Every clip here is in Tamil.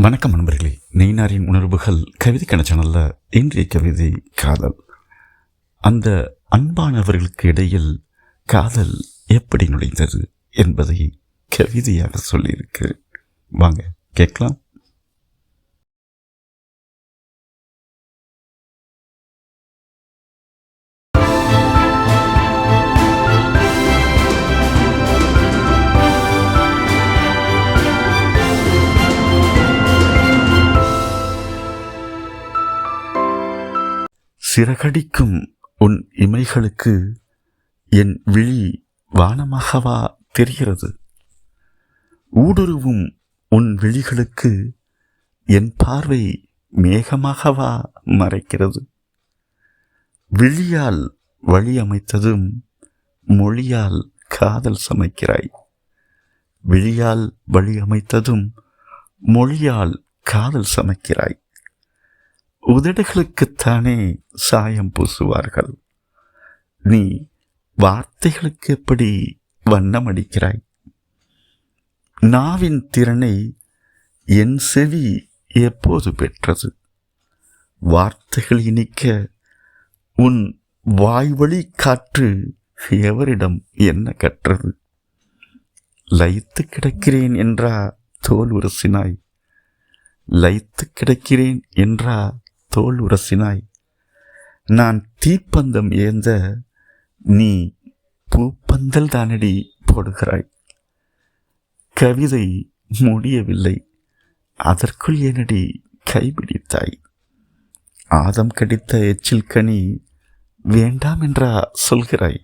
வணக்கம் நண்பர்களே. நெய்னாரின் உணர்வுகள் கவிதைக்கான சேனலில் இன்றைய கவிதை காதல். அந்த அன்பானவர்களுக்கு இடையில் காதல் எப்படி நுழைந்தது என்பதை கவிதையாக சொல்லியிருக்கு. வாங்க கேட்கலாம். சிறகடிக்கும் உன் இமைகளுக்கு என் விழி வானமாகவா தெரிகிறது? ஊடுருவும் உன் விழிகளுக்கு என் பார்வை மேகமாகவா மறைக்கிறது? விழியால் வழி அமைத்ததும் மொழியால் காதல் சமைக்கிறாய். விழியால் வழி அமைத்ததும் மொழியால் காதல் சமைக்கிறாய். உதடுகளுக்குத்தானே சாயம் பூசுவார்கள்? நீ வார்த்தைகளுக்கு எப்படி வண்ணம் அடிக்கிறாய்? நாவின் திறனை என் செவி எப்போது பெற்றது? வார்த்தைகள் இனிக்க உன் வாய்வழி காற்று எவரிடம் என்ன கற்றது? லயித்து கிடக்கிறேன் என்றா தோல் உரசினாய்? லயித்து கிடக்கிறேன் என்றா தோல் உரசினாய். நான் தீப்பந்தம் ஏந்த நீ பூப்பந்தல் தானடி போடுகிறாய். கவிதை முடியவில்லை. அதற்குள் என்னடி கைபிடித்தாய். ஆதம் கடித்த எச்சில் கனி வேண்டாம் என்றா சொல்கிறாய்.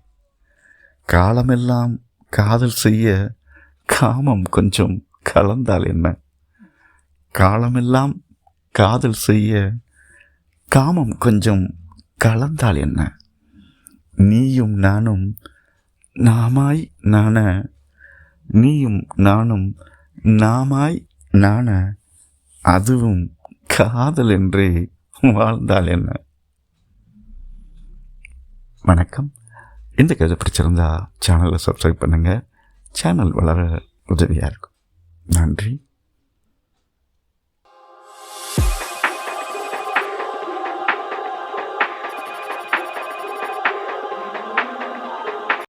காலமெல்லாம் காதல் செய்ய காமம் கொஞ்சம் கலந்தால் என்ன? காலமெல்லாம் காதல் செய்ய காமம் கொஞ்சம் கலந்தால் என்ன? நீயும் நானும் நாமாய் நான நீயும் நானும் நாமாய் நான அதுவும் காதல் என்றே வாழ்ந்தால் என்ன? வணக்கம். இந்த கதை பிடிச்சிருந்தா சேனலை சப்ஸ்கிரைப் பண்ணுங்கள் சேனல் வளர உதவியாக இருக்கும். நன்றி.